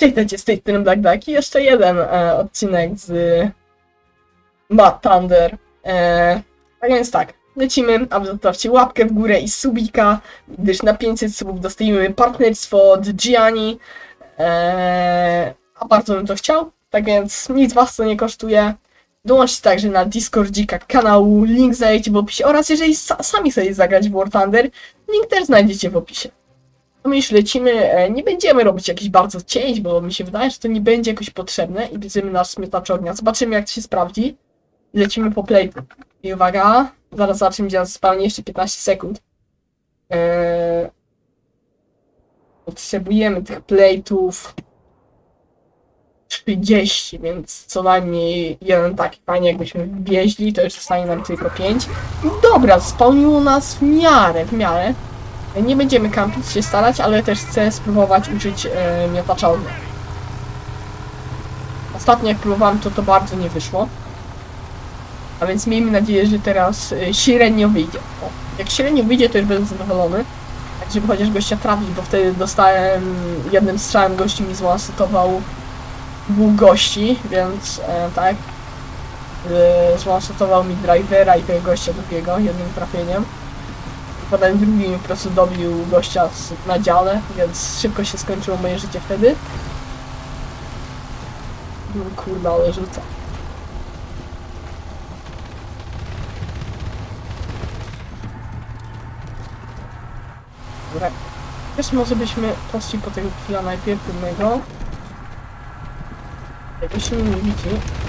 Cześć, z tej strony Black Duck i jeszcze jeden e, odcinek z Mad Thunder. E, więc tak, lecimy, a wy zostawcie łapkę w górę i subika, gdyż na 500 subów dostajemy partnerstwo od Gianni, e, a bardzo bym to chciał, tak więc nic was to nie kosztuje. Dołączcie także na Discordzika kanału, link znajdziecie w opisie oraz jeżeli sa sami sobie zagrać w War Thunder, link też znajdziecie w opisie. My już lecimy, e, nie będziemy robić jakichś bardzo cięć, bo mi się wydaje, że to nie będzie jakoś potrzebne i bierzemy nasz smietacz ognia. Zobaczymy jak to się sprawdzi. Lecimy po play. I uwaga, zaraz zobaczymy gdzie nas spawnie jeszcze 15 sekund. Eee, potrzebujemy tych plate'ów 30, więc co najmniej jeden taki fajnie jakbyśmy wieźli, to już zostanie nam tylko 5. Dobra, spełniło nas w miarę, w miarę. Nie będziemy kampić się starać, ale też chcę spróbować użyć e, miotacza ognia. Ostatnio jak próbowałem to to bardzo nie wyszło. A więc miejmy nadzieję, że teraz e, średnio wyjdzie. O, jak średnio wyjdzie to już będę zadowolony. Tak żeby chociaż gościa trafić, bo wtedy dostałem jednym strzałem gości mi złansetował dwóch gości, więc e, tak. E, mi drivera i tego gościa drugiego jednym trafieniem. Potem drugi po prostu dobił gościa na dziale, więc szybko się skończyło moje życie wtedy. No kurde, ale rzuca. Dobra. Też może byśmy poszli po tego chwila najpierw jednego. Jak się nie widzi.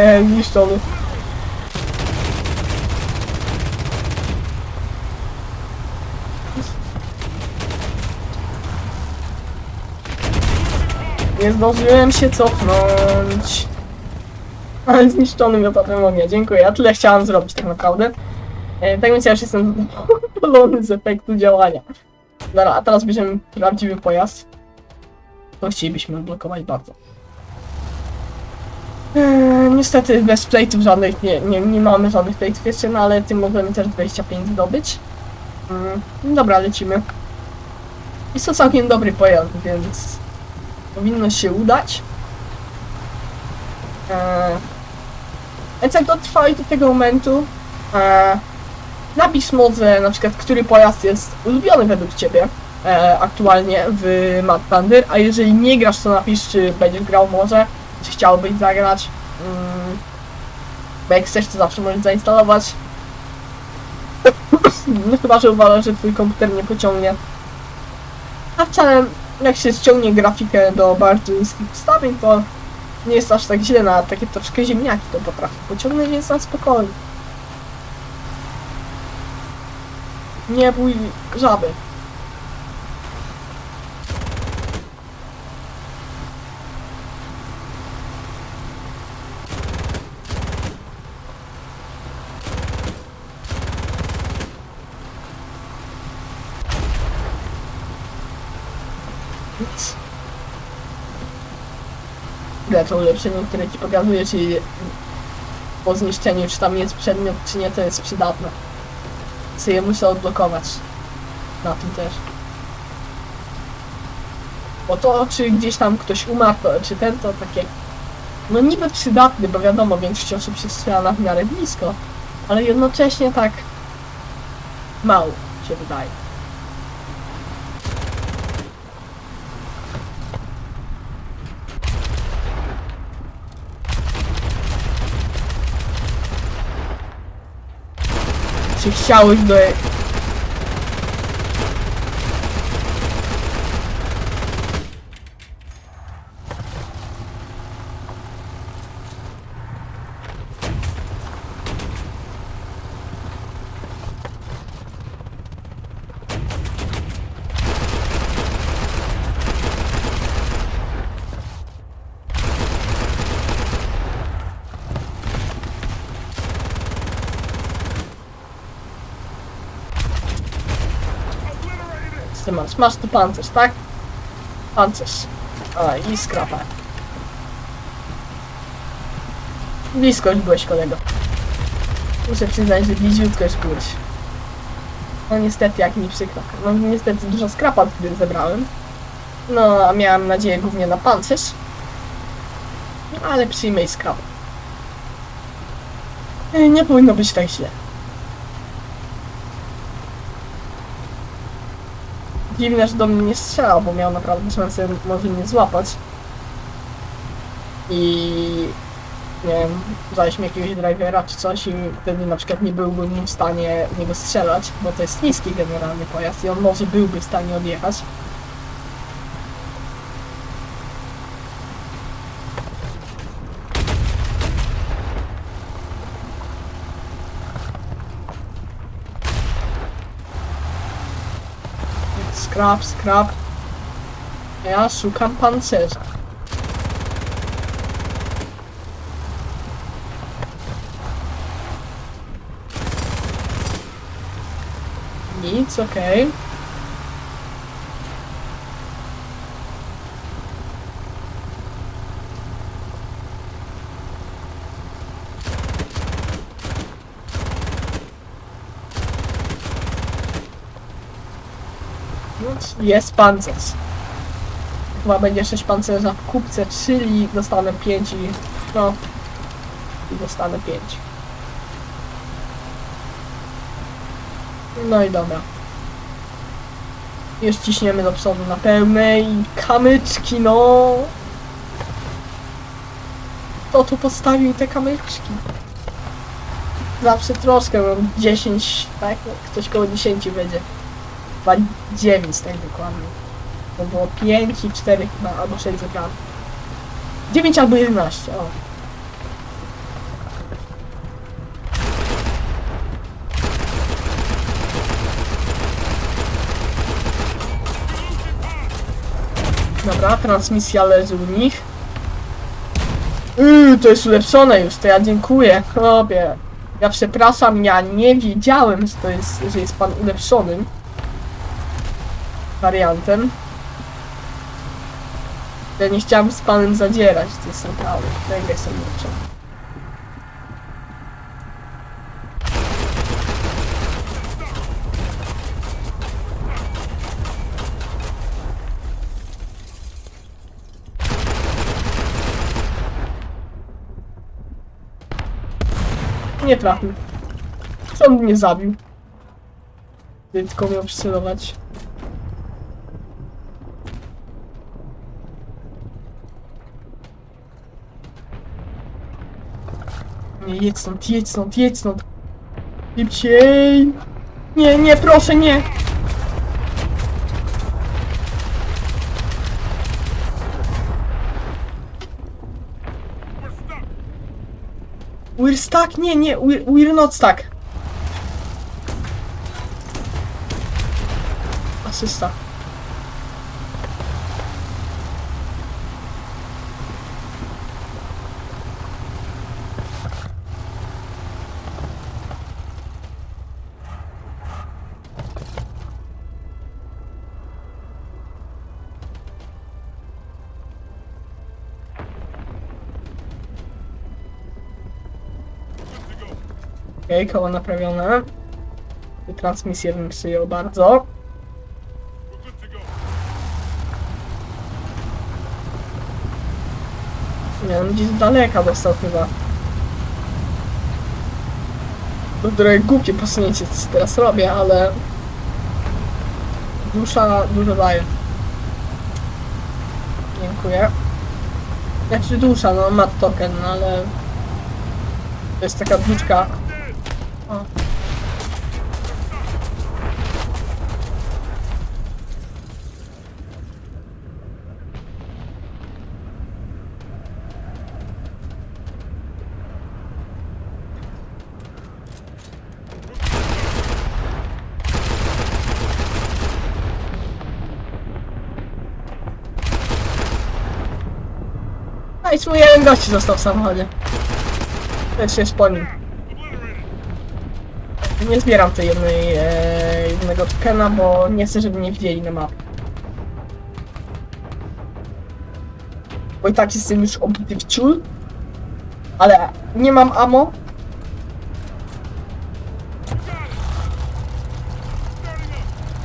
Eee, niszczony. Nie zdążyłem się cofnąć. Ale zniszczony miotaczem ognia, dziękuję. Ja tyle chciałam zrobić tak naprawdę. E, tak więc ja już jestem zadowolony z efektu działania. Dobra, a teraz bierzemy prawdziwy pojazd. To chcielibyśmy odblokować bardzo. Niestety bez plate'ów żadnych nie, nie, nie mamy żadnych plate'ów jeszcze, no ale tym możemy też 25 zdobyć. Mm, dobra, lecimy. Jest to całkiem dobry pojazd, więc powinno się udać. Eee, więc jak dotrwali do tego momentu, eee, napisz modze na przykład, który pojazd jest ulubiony według Ciebie e, aktualnie w Mad Thunder, a jeżeli nie grasz, to napisz, czy będziesz grał może, czy chciałbyś zagrać. Mm, bo jak chcesz, to zawsze możesz zainstalować. no chyba, że uważasz, że twój komputer nie pociągnie. A wcale, jak się ściągnie grafikę do bardzo niskich ustawień, to nie jest aż tak źle na takie troszkę ziemniaki to potrafi pociągnąć, więc na spokojnie. Nie bój żaby. Nic. Ile to ulepszenie, które ci pokazuje, czy po zniszczeniu, czy tam jest przedmiot, czy nie, to jest przydatne. Co je muszę odblokować. Na tym też. Bo to, czy gdzieś tam ktoś umarł, to, czy ten, to takie... No niby przydatny, bo wiadomo, większość osób się strzela w miarę blisko. Ale jednocześnie tak... Mało się wydaje. Czy chciałeś do... Ty masz? Tu pancerz, tak? Pancerz. A, i skrapa. Blisko już byłeś, kolego. Muszę przyznać, że bliziutko już byłeś. No niestety, jak mi przykro. No niestety dużo skrapa wtedy zebrałem. No, a miałem nadzieję głównie na pancerz. Ale przyjmę i skrap. Ej, Nie powinno być tak źle. Dziwne, że do mnie nie strzelał, bo miał naprawdę szansę może mnie złapać. I nie wiem, daliśmy jakiegoś drivera czy coś i wtedy na przykład nie byłbym w stanie w niego strzelać, bo to jest niski generalny pojazd i on może byłby w stanie odjechać. Skrap, skrap. Ja szukam pancerza. Nic, okej. No, Jest pancerz. Chyba będzie 6 pancerza w kupce, czyli dostanę 5 i... no... I dostanę 5. No i dobra. Już ciśniemy do przodu na pełnej i kamyczki, no. Kto tu postawił te kamyczki? Zawsze troszkę, mam 10, tak? Ktoś koło 10 będzie. Chyba 9 tak dokładnie. To było 5 i 4 chyba, albo 6 zebrane. 9 albo 11, o. Dobra, transmisja leży u nich. Yy, to jest ulepszone już, to ja dziękuję. Chłopie. Ja przepraszam, ja nie wiedziałem, że to jest, że jest pan ulepszonym wariantem. Ja nie chciałem z panem zadzierać, to jest naprawdę. Tego jestem ulepszony. Nie trafił. On mnie zabił? Tylko miał przycelować. Nie, jedź stąd, jedź stąd, jedź stąd. Szybciej. Nie, nie, proszę, nie. We're stuck? Nie, nie, we're, we're not stuck. Asysta. Okej, koło naprawione. Transmisję bym przyjął bardzo. Nie wiem, gdzieś z daleka dostał chyba. To trochę głupie posunięcie, co teraz robię, ale... Dusza dużo daje. Dziękuję. Znaczy dusza, no ma token, ale... To jest taka duczka. O. A i mój jeden gości został w samochodzie. Też jest po nim. Nie zbieram tej jednej, e, jednego tokena, bo nie chcę, żeby mnie widzieli na mapie. Bo i tak jestem już obity w ciul. Ale nie mam ammo.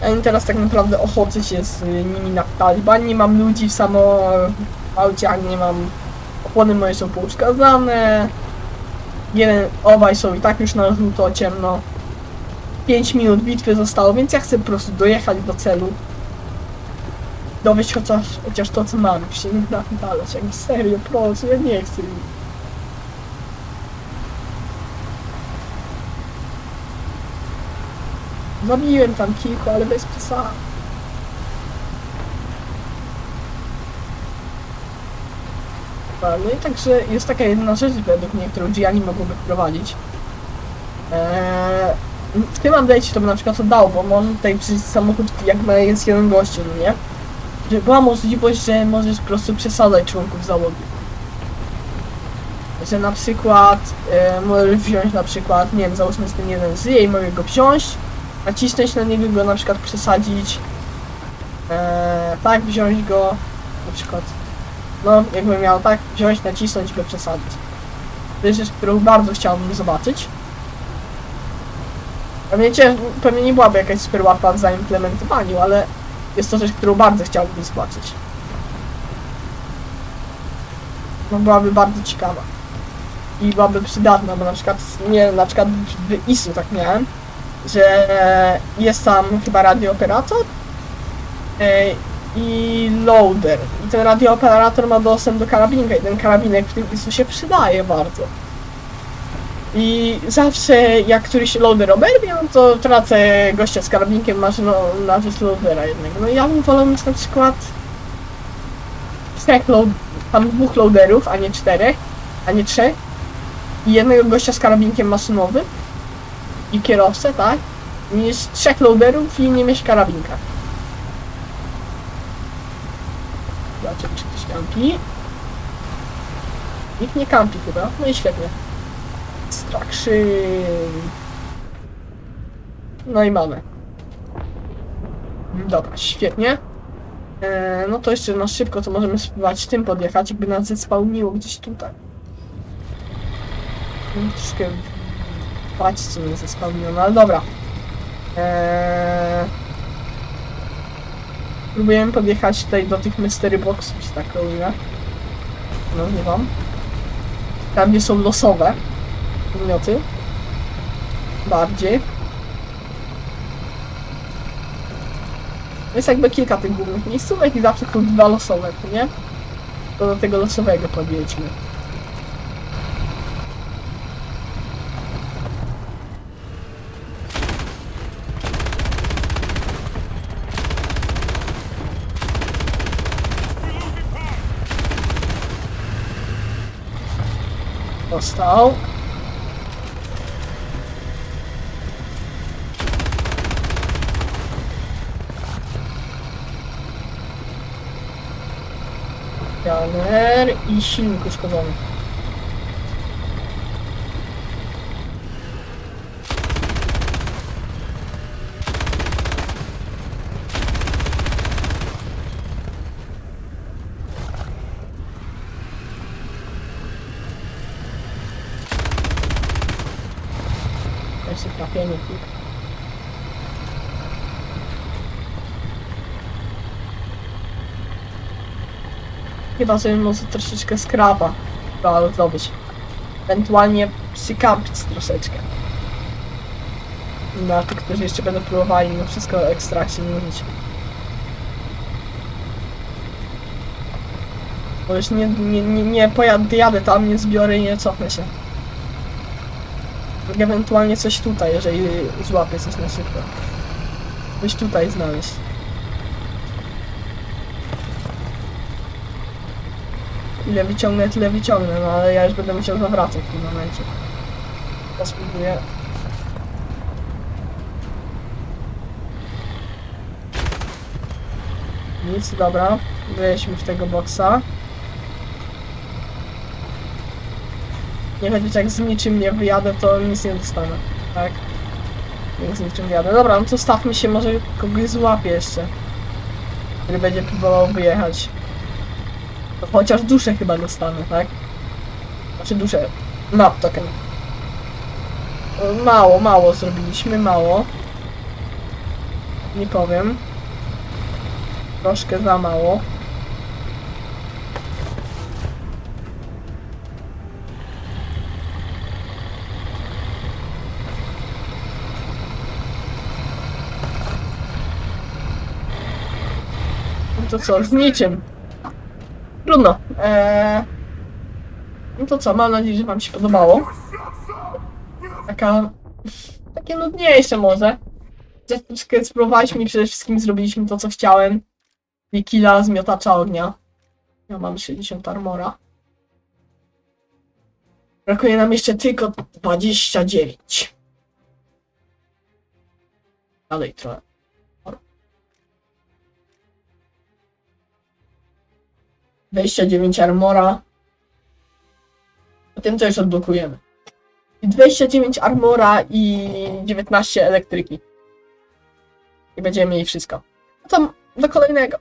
A teraz tak naprawdę ochodzę się z nimi na Taliban. Nie mam ludzi w samolcie, ani nie mam... Opony moje są pouszkadzane. Jeden, obaj są i tak już na żółto, ciemno. 5 minut bitwy zostało, więc ja chcę po prostu dojechać do celu. Dowieść chociaż, chociaż to, co mam. Się nie da. Jakby serio, proszę, ja nie chcę. Zabiłem tam kilku, ale bez. Dobra, No i także jest taka jedna rzecz według mnie, którą Gianni mogłoby wprowadzić. Eee, w tym update'cie to by na przykład oddało, bo może tutaj przyjść samochód jak ma jest jeden gościu, no nie? Że była możliwość, że możesz po prostu przesadzać członków załogi. Że na przykład e, możesz wziąć na przykład, nie wiem, załóżmy z ten jeden żyje i mogę go wziąć, nacisnąć na niego, go na przykład przesadzić, e, tak, wziąć go, na przykład, no, jakbym miał tak, wziąć, nacisnąć go przesadzić. To jest rzecz, którą bardzo chciałbym zobaczyć. Cię, pewnie nie byłaby jakaś super łatwa w zaimplementowaniu, ale jest to rzecz, którą bardzo chciałbym zobaczyć. No byłaby bardzo ciekawa. I byłaby przydatna, bo na przykład, nie na przykład w ISU tak miałem, że jest tam chyba radiooperator e, i loader. I ten radiooperator ma dostęp do karabinka i ten karabinek w tym ISU się przydaje bardzo. I zawsze jak któryś oberwie, no to tracę gościa z karabinkiem maszyną na rzecz loadera jednego. No ja bym wolał mieć na przykład trzech tam dwóch loaderów, a nie czterech, a nie trzech. I jednego gościa z karabinkiem maszynowym i kierowcę, tak? Niż trzech loaderów i nie mieć karabinka. Zobaczę, czy ktoś kampi. Nikt nie kampi chyba, no i świetnie. Extraction. No i mamy. Dobra, świetnie. Eee, no to jeszcze na szybko to możemy spróbować tym podjechać, jakby nas zespałniło gdzieś tutaj. Troszkę patrzcie mnie zespałniło, no ale dobra. Eee, próbujemy podjechać tutaj do tych mystery boxów, tak robimy. No nie wam. Tam gdzie są losowe podmioty. Bardziej. Jest jakby kilka tych głównych miejscówek i zawsze są dwa losowe, nie? To do tego losowego podjedźmy. Dostał. Alner i silnik uszkodzony. Jest trafienie, tylko. Chyba sobie może troszeczkę skrapa trzeba zrobić. Ewentualnie przykampić troszeczkę. Dla tych, którzy jeszcze będą próbowali no wszystko ekstrakcji mówić. Bo już nie, nie, nie, nie pojadę, jadę tam, nie zbiorę i nie cofnę się. Ewentualnie coś tutaj, jeżeli złapię coś na szybko. Coś tutaj znaleźć. Ile wyciągnę, tyle wyciągnę, no ale ja już będę musiał zawracać w tym momencie. Ja spróbuję. Nic, dobra. Weźmy w tego boksa. Nie choć jak z niczym nie wyjadę, to nic nie dostanę, tak? Jak z niczym wyjadę. Dobra, no to stawmy się, może kogoś złapię jeszcze. Który będzie próbował wyjechać. Chociaż duszę chyba dostanę, tak? Znaczy duszę. Map token. Mało, mało zrobiliśmy, mało. Nie powiem. Troszkę za mało. No to co, z niczym. Trudno. Eee... No to co, mam nadzieję, że wam się podobało. Taka... Takie nudniejsze może. Troszkę spróbowaliśmy i przede wszystkim zrobiliśmy to, co chciałem. I killa z miotacza ognia. Ja mam 60 armora. Brakuje nam jeszcze tylko 29. Dalej trochę. 29 armora. Potem to już odblokujemy. I 29 armora i 19 elektryki. I będziemy mieli wszystko. No do kolejnego.